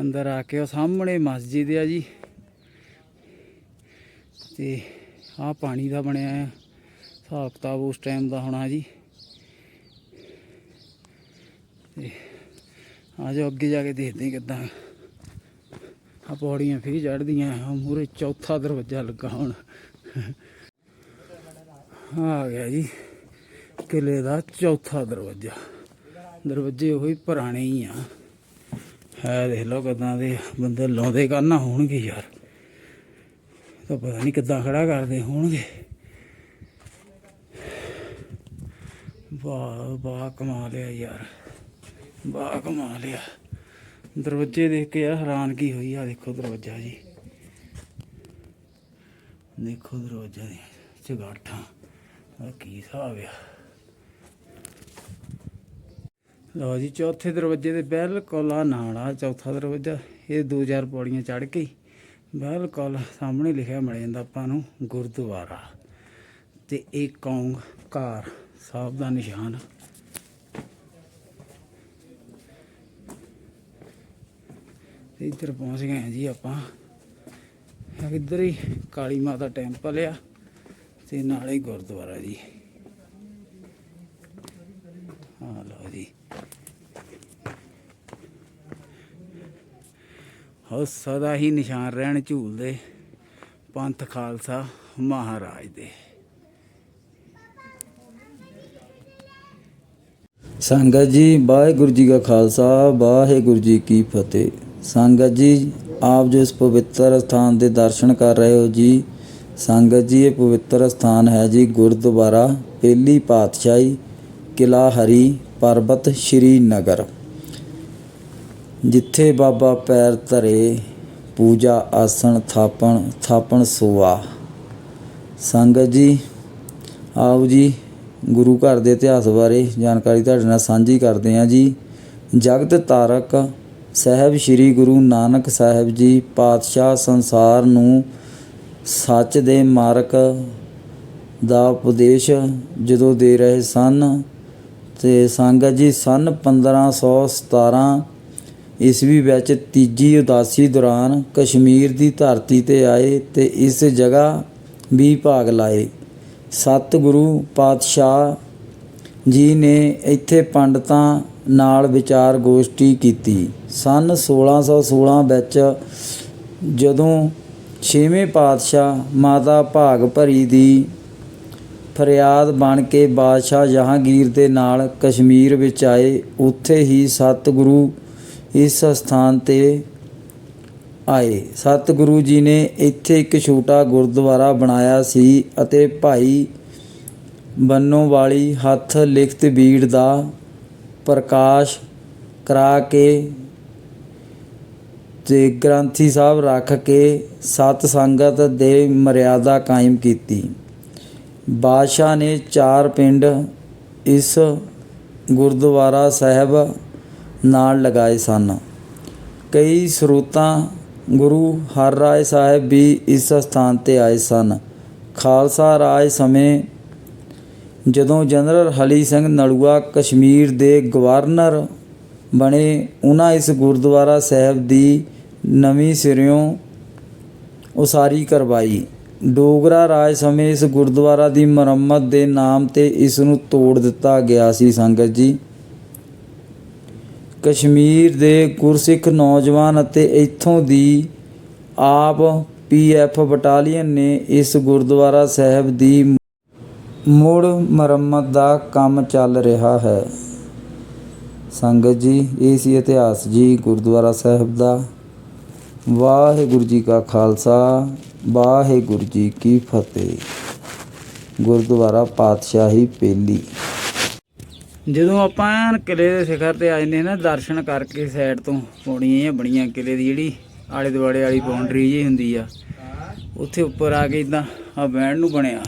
ਅੰਦਰ ਆ ਕੇ ਉਹ ਸਾਹਮਣੇ ਮਸਜਿਦ ਆ ਜੀ। ਤੇ ਆਹ ਪਾਣੀ ਦਾ ਬਣਿਆ ਆ। ਹਿਸਾਬ ਕਿਤਾਬ ਉਸ ਟਾਈਮ ਦਾ ਹੋਣਾ ਜੀ। ਤੇ ਆ ਜਾਓ, ਅੱਗੇ ਜਾ ਕੇ ਦੇਖਦੇ ਹਾਂ ਕਿੱਦਾਂ ਆ ਪੌੜੀਆਂ ਫੇਰ ਚੜਦੀਆਂ ਆ। ਮੂਰੇ ਚੌਥਾ ਦਰਵਾਜ਼ਾ ਲੱਗਾ ਹੁਣ। ਆ ਗਿਆ ਜੀ ਕਿਲੇ ਦਾ ਚੌਥਾ ਦਰਵਾਜ਼ਾ। ਦਰਵਾਜ਼ੇ ਉਹੀ ਪੁਰਾਣੇ ਹੀ ਆ। ਹੈ ਦੇਖ ਲਓ ਕਿਦਾਂ ਦੇ ਬੰਦੇ ਲਾਉਂਦੇ ਕਰਨਾ ਹੋਣਗੇ ਯਾਰ। ਤਾਂ ਪਤਾ ਨਹੀਂ ਕਿੱਦਾਂ ਖੜਾ ਕਰਦੇ ਹੋਣਗੇ। ਵਾਹ ਵਾਹ ਕਮਾ ਲਿਆ ਯਾਰ। ਵਾਹ ਕਮਾ ਲਿਆ ਦਰਵਾਜ਼ੇ ਦੇਖ ਕੇ ਯਾਰ ਹੈਰਾਨਗੀ ਹੋਈ ਆ, ਦੇਖੋ ਦਰਵਾਜ਼ਾ ਜੀ। ਦੇਖੋ ਦਰਵਾਜ਼ਾ ਦੀ ਚਗਾਠਾਂ ਆ ਕੀ ਹਿਸਾਬ ਆ? ਲਓ ਜੀ, ਚੌਥੇ ਦਰਵਾਜ਼ੇ ਦੇ ਬਿਲਕੁਲ ਆ ਨਾਲ ਆ ਚੌਥਾ ਦਰਵਾਜ਼ਾ। ਇਹ 2000 ਪੌੜੀਆਂ ਚੜ ਕੇ ਹੀ ਬਿਲਕੁਲ ਸਾਹਮਣੇ ਲਿਖਿਆ ਮਿਲ ਜਾਂਦਾ ਆਪਾਂ ਨੂੰ, ਗੁਰਦੁਆਰਾ। ਤੇ ਇਹ ਕੌਂਗ ਕਾਰ ਸਾਹਿਬ ਦਾ ਨਿਸ਼ਾਨ। ਤੇ ਇੱਧਰ ਪਹੁੰਚ ਗਏ ਜੀ ਆਪਾਂ। ਇੱਧਰ ਹੀ ਕਾਲੀ ਮਾਤਾ ਟੈਂਪਲ ਆ। ਤੇ ਨਾਲੇ ਗੁਰਦੁਆਰਾ ਜੀ। ਹਾਂ ਲਓ ਜੀ। ਹੋ ਸਦਾ ਹੀ ਨਿਸ਼ਾਨ ਰਹਿਣ ਝੂਲਦੇ ਪੰਥ ਖਾਲਸਾ ਮਹਾਰਾਜ ਦੇ। ਸੰਗਤ ਜੀ, ਵਾਹਿਗੁਰੂ ਜੀ ਕਾ ਖਾਲਸਾ, ਵਾਹਿਗੁਰੂ ਜੀ ਕੀ ਫਤਿਹ। ਸੰਗਤ ਜੀ, ਆਪ ਜੋ ਇਸ ਪਵਿੱਤਰ ਸਥਾਨ ਦੇ ਦਰਸ਼ਨ ਕਰ ਰਹੇ ਹੋ ਜੀ ਸੰਗਤ ਜੀ, ਇਹ ਪਵਿੱਤਰ ਸਥਾਨ ਹੈ ਜੀ, ਗੁਰਦੁਆਰਾ, ਪਹਿਲੀ ਪਾਤਸ਼ਾਹੀ ਕਿਲਾ ਹਰੀ ਪਰਬਤ, ਸ਼੍ਰੀ ਨਗਰ। ਜਿੱਥੇ ਬਾਬਾ ਪੈਰ ਧਰੇ, ਪੂਜਾ, ਆਸਣ, ਥਾਪਣ ਥਾਪਣ, ਸੋਆ। ਸੰਗਤ ਜੀ, ਆਓ ਜੀ, ਗੁਰੂ ਘਰ ਦੇ ਇਤਿਹਾਸ ਬਾਰੇ ਜਾਣਕਾਰੀ ਤੁਹਾਡੇ ਨਾਲ ਸਾਂਝੀ ਕਰਦੇ ਹਾਂ ਜੀ। ਜਗਤ ਤਾਰਕ ਸਾਹਿਬ, ਸ੍ਰੀ ਗੁਰੂ ਨਾਨਕ ਸਾਹਿਬ ਜੀ, ਪਾਤਸ਼ਾਹ ਸੰਸਾਰ ਨੂੰ ਸੱਚ ਦੇ ਮਾਰਗ ਦਾ ਉਪਦੇਸ਼ ਜਦੋਂ ਦੇ ਰਹੇ ਸਨ ਤੇ ਸੰਗਤ ਜੀ ਸਨ 1517 ਈਸਵੀ ਵਿੱਚ ਤੀਜੀ ਉਦਾਸੀ ਦੌਰਾਨ ਕਸ਼ਮੀਰ ਦੀ ਧਰਤੀ ਤੇ ਆਏ ਤੇ ਇਸ ਜਗ੍ਹਾ ਵੀ ਭਾਗ ਲਾਏ। ਸਤਿਗੁਰੂ ਪਾਤਸ਼ਾਹ ਜੀ ਨੇ ਇੱਥੇ ਪੰਡਤਾਂ ਨਾਲ ਵਿਚਾਰ ਗੋਸ਼ਟੀ ਕੀਤੀ। ਸਨ 1616 ਵਿੱਚ ਜਦੋਂ ਛੇਵੇਂ ਪਾਤਸ਼ਾਹ ਮਾਤਾ ਭਾਗ ਭਰੀ ਦੀ ਫਰਿਆਦ ਬਣ ਕੇ ਬਾਦਸ਼ਾਹ ਜਹਾਂਗੀਰ ਦੇ ਨਾਲ ਕਸ਼ਮੀਰ ਵਿੱਚ ਆਏ। ਉੱਥੇ ਹੀ ਸਤਿਗੁਰੂ ਇਸ ਸਥਾਨ ਤੇ ਆਏ। ਸਤਿਗੁਰੂ ਜੀ ਨੇ ਇੱਥੇ ਇੱਕ ਛੋਟਾ ਗੁਰਦੁਆਰਾ ਬਣਾਇਆ ਸੀ ਅਤੇ ਭਾਈ ਬੰਨੋ ਵਾਲੀ ਹੱਥ ਲਿਖਤ ਬੀੜ ਦਾ ਪ੍ਰਕਾਸ਼ ਕਰਾ ਕੇ ਤੇ ਗ੍ਰੰਥੀ ਸਾਹਿਬ ਰੱਖ ਕੇ ਸਤ ਸੰਗਤ ਦੇ ਮਰਿਆਦਾ ਕਾਇਮ ਕੀਤੀ। ਬਾਦਸ਼ਾਹ ਨੇ ਚਾਰ ਪਿੰਡ ਇਸ ਗੁਰਦੁਆਰਾ ਸਾਹਿਬ ਨਾਲ ਲਗਾਏ ਸਨ। ਕਈ ਸਰੋਤਾਂ ਗੁਰੂ ਹਰ ਰਾਏ ਸਾਹਿਬ ਵੀ ਇਸ ਸਥਾਨ ਤੇ ਆਏ ਸਨ। ਖਾਲਸਾ ਰਾਜ ਸਮੇਂ ਜਦੋਂ ਜਨਰਲ ਹਲੀ ਸਿੰਘ ਨਲੂਆ ਕਸ਼ਮੀਰ ਦੇ ਗਵਰਨਰ ਬਣੇ, ਉਹਨਾਂ ਇਸ ਗੁਰਦੁਆਰਾ ਸਾਹਿਬ ਦੀ ਨਵੀਂ ਸਿਰਿਓਂ ਉਸਾਰੀ ਕਰਵਾਈ। ਡੋਗਰਾ ਰਾਜ ਸਮੇਂ ਇਸ ਗੁਰਦੁਆਰਾ ਦੀ ਮੁਰੰਮਤ ਦੇ ਨਾਮ ਤੇ ਇਸ ਨੂੰ ਤੋੜ ਦਿੱਤਾ ਗਿਆ ਸੀ ਸੰਗਤ ਜੀ। ਕਸ਼ਮੀਰ ਦੇ ਗੁਰਸਿੱਖ ਨੌਜਵਾਨ ਅਤੇ ਇੱਥੋਂ ਦੀ ਆਪ ਪੀਐਫ ਬਟਾਲੀਅਨ ਨੇ ਇਸ ਗੁਰਦੁਆਰਾ ਸਾਹਿਬ ਦੀ ਮੁੜ ਮੁਰੰਮਤ ਦਾ ਕੰਮ ਚੱਲ ਰਿਹਾ ਹੈ। ਸੰਗਤ ਜੀ ਇਹ ਸੀ ਇਤਿਹਾਸ ਜੀ ਗੁਰਦੁਆਰਾ ਸਾਹਿਬ ਦਾ ਵਾਹਿਗੁਰੂ ਜੀ ਕਾ ਖਾਲਸਾ, ਵਾਹਿਗੁਰੂ ਜੀ ਕੀ ਫਤਿਹ। ਗੁਰਦੁਆਰਾ ਪਾਤਸ਼ਾਹੀ ਪੇਲੀ। ਜਦੋਂ ਆਪਾਂ ਐਨ ਕਿਲੇ ਦੇ ਸਿਖਰ ਤੇ ਆ ਜਾਂਦੇ ਹਾਂ ਨਾ, ਦਰਸ਼ਨ ਕਰਕੇ ਸਾਈਡ ਤੋਂ ਪੌੜੀਆਂ ਜਿਹੀਆਂ ਬਣੀਆਂ, ਕਿਲੇ ਦੀ ਜਿਹੜੀ ਆਲੇ ਦੁਆਲੇ ਵਾਲੀ ਬਾਉਂਡਰੀ ਜੀ ਹੁੰਦੀ ਆ, ਉੱਥੇ ਉੱਪਰ ਆ ਕੇ ਇਦਾਂ ਆ ਬੈਠਣ ਨੂੰ ਬਣਿਆ।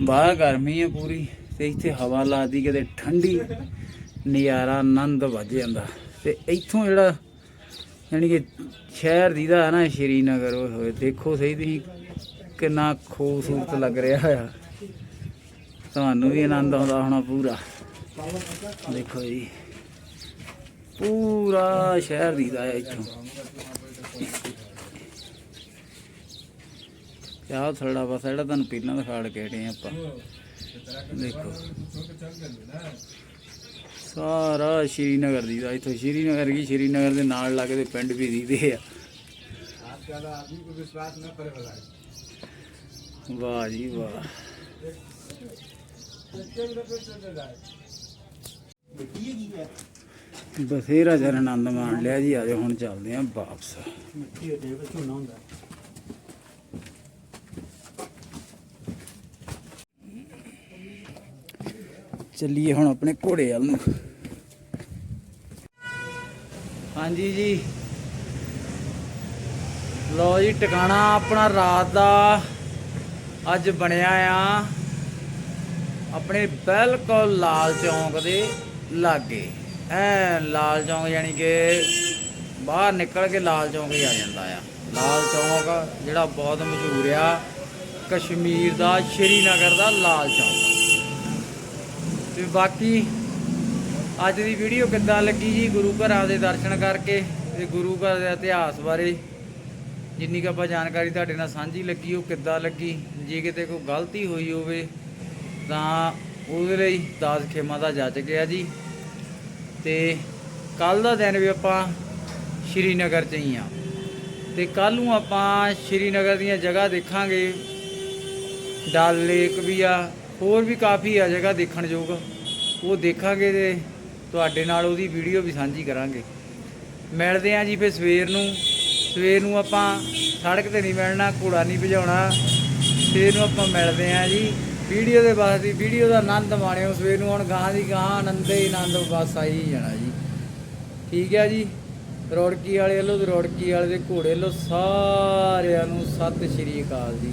ਬਾਹਰ ਗਰਮੀ ਆ ਪੂਰੀ ਤੇ ਇੱਥੇ ਹਵਾ ਲਾਦੀ, ਕਿਤੇ ਠੰਡੀ, ਨਜ਼ਾਰਾ ਆਨੰਦ ਵੱਜ ਜਾਂਦਾ। ਤੇ ਇੱਥੋਂ ਜਿਹੜਾ ਯਾਨੀ ਕਿ ਸ਼ਹਿਰ ਦੀ ਦਾ ਨਾ ਸ਼੍ਰੀਨਗਰ, ਓਏ ਹੋਏ, ਦੇਖੋ ਸਹੀ ਤੁਸੀਂ ਕਿੰਨਾ ਖੂਬਸੂਰਤ ਲੱਗ ਰਿਹਾ ਆ। ਤੁਹਾਨੂੰ ਵੀ ਆਨੰਦ ਆਉਂਦਾ ਹੋਣਾ ਪੂਰਾ। ਦੇਖੋ ਜੀ, ਪੂਰਾ ਸ਼ਹਿਰ ਦੀ ਦਾ ਹੈ ਇੱਥੋਂ। ਕਿਆ ਥੜਾ ਬਸ ਜਿਹੜਾ ਤੁਹਾਨੂੰ ਪਹਿਲਾਂ ਦਿਖਾੜ ਕੇ ਹਟੇ ਆਪਾਂ। ਦੇਖੋ। ਸਾਰਾ ਸ਼੍ਰੀਨਗਰ ਦੀਦਾ ਇੱਥੋਂ ਸ਼੍ਰੀਨਗਰ ਕੀ ਸ਼੍ਰੀਨਗਰ ਦੇ ਨਾਲ ਲੱਗਦੇ ਪਿੰਡ ਵੀ ਦੀਦੇ ਆ। ਵਾਹ ਜੀ ਵਾਹ। ਬਥੇਰਾ ਜਰ ਆਨੰਦ ਮਾਣ ਲਿਆ ਜੀ ਆਜੋ ਹੁਣ ਚੱਲਦੇ ਆਂ ਵਾਪਸ। ਚੱਲੀਏ ਹੁਣ ਆਪਣੇ ਘੋੜੇ ਵੱਲ ਨੂੰ। ਹਾਂਜੀ ਜੀ। ਲੋ ਜੀ, ਟਿਕਾਣਾ ਆਪਣਾ ਰਾਤ ਦਾ ਅੱਜ ਬਣਿਆ ਆ। ਆਪਣੇ ਬਿਲਕੁਲ ਲਾਲ ਚੌਂਕ ਦੇ ਲਾਗੇ। ਐ ਲਾਲ ਚੌਂਕ ਯਾਨੀ ਕਿ ਬਾਹਰ ਨਿਕਲ ਕੇ ਲਾਲ ਚੌਂਕ ਹੀ ਆ ਜਾਂਦਾ ਆ। ਲਾਲ ਚੌਂਕ ਜਿਹੜਾ ਬਹੁਤ ਮਸ਼ਹੂਰ ਆ, ਕਸ਼ਮੀਰ ਦਾ, ਸ਼੍ਰੀਨਗਰ ਦਾ ਲਾਲ ਚੌਂਕ। ਤੇ ਬਾਕੀ ਅੱਜ ਦੀ ਵੀਡੀਓ ਕਿੱਦਾਂ ਲੱਗੀ ਜੀ? ਗੁਰੂ ਘਰਾਂ ਦੇ ਦਰਸ਼ਨ ਕਰਕੇ ਤੇ ਗੁਰੂ ਘਰ ਦੇ ਇਤਿਹਾਸ ਬਾਰੇ ਜਿੰਨੀ ਕੁ ਆਪਾਂ ਜਾਣਕਾਰੀ ਤੁਹਾਡੇ ਨਾਲ ਸਾਂਝੀ ਲੱਗੀ, ਉਹ ਕਿੱਦਾਂ ਲੱਗੀ? ਜੇ ਕਿਤੇ ਕੋਈ ਗਲਤੀ ਹੋਈ ਹੋਵੇ ਤਾਂ ਉਹਦੇ ਲਈ ਦਾਸ ਖੇਮਾ ਦਾ ਜੱਜ ਗਿਆ ਜੀ। ਤੇ ਕੱਲ ਦਾ ਦਿਨ ਵੀ ਆਪਾਂ ਸ਼੍ਰੀਨਗਰ ਚ ਹੀ ਆ। ਤੇ ਕੱਲ ਨੂੰ ਆਪਾਂ ਸ਼੍ਰੀਨਗਰ ਦੀਆਂ ਜਗ੍ਹਾ ਦੇਖਾਂਗੇ। ਡਲ ਲੇਕ ਵੀ ਆ, ਹੋਰ ਵੀ ਕਾਫੀ ਆ ਜਗ੍ਹਾ ਦੇਖਣ ਯੋਗ ਉਹ ਦੇਖਾਂਗੇ ਤੇ ਤੁਹਾਡੇ ਨਾਲ ਉਹਦੀ ਵੀਡੀਓ ਵੀ ਸਾਂਝੀ ਕਰਾਂਗੇ। ਮਿਲਦੇ ਆਂ ਜੀ ਫਿਰ ਸਵੇਰ ਨੂੰ। ਸਵੇਰ ਨੂੰ ਆਪਾਂ ਸੜਕ ਤੇ ਨਹੀਂ ਮਿਲਣਾ, ਘੋੜਾ ਨਹੀਂ ਭਜਾਉਣਾ। ਸਵੇਰ ਨੂੰ ਆਪਾਂ ਮਿਲਦੇ ਆਂ ਜੀ। ਵੀਡੀਓ ਦੇ ਬਾਅਦ ਦੀ ਵੀਡੀਓ ਦਾ ਆਨੰਦ ਮਾਣਿਓ। ਸਵੇਰ ਨੂੰ ਹੁਣ ਗਾਹਾਂ ਦੀ ਗਾਹਾਂ ਆਨੰਦ ਹੀ ਆਨੰਦ ਬਸ ਆਈ ਜਾਣਾ ਜੀ। ਠੀਕ ਹੈ ਜੀ। ਰੋੜਕੀ ਵਾਲੇ ਵੱਲੋਂ ਤੇ ਰੋੜਕੀ ਵਾਲੇ ਦੇ ਘੋੜੇ ਵੱਲੋਂ ਸਾਰਿਆਂ ਨੂੰ ਸਤਿ ਸ਼੍ਰੀ ਅਕਾਲ ਜੀ।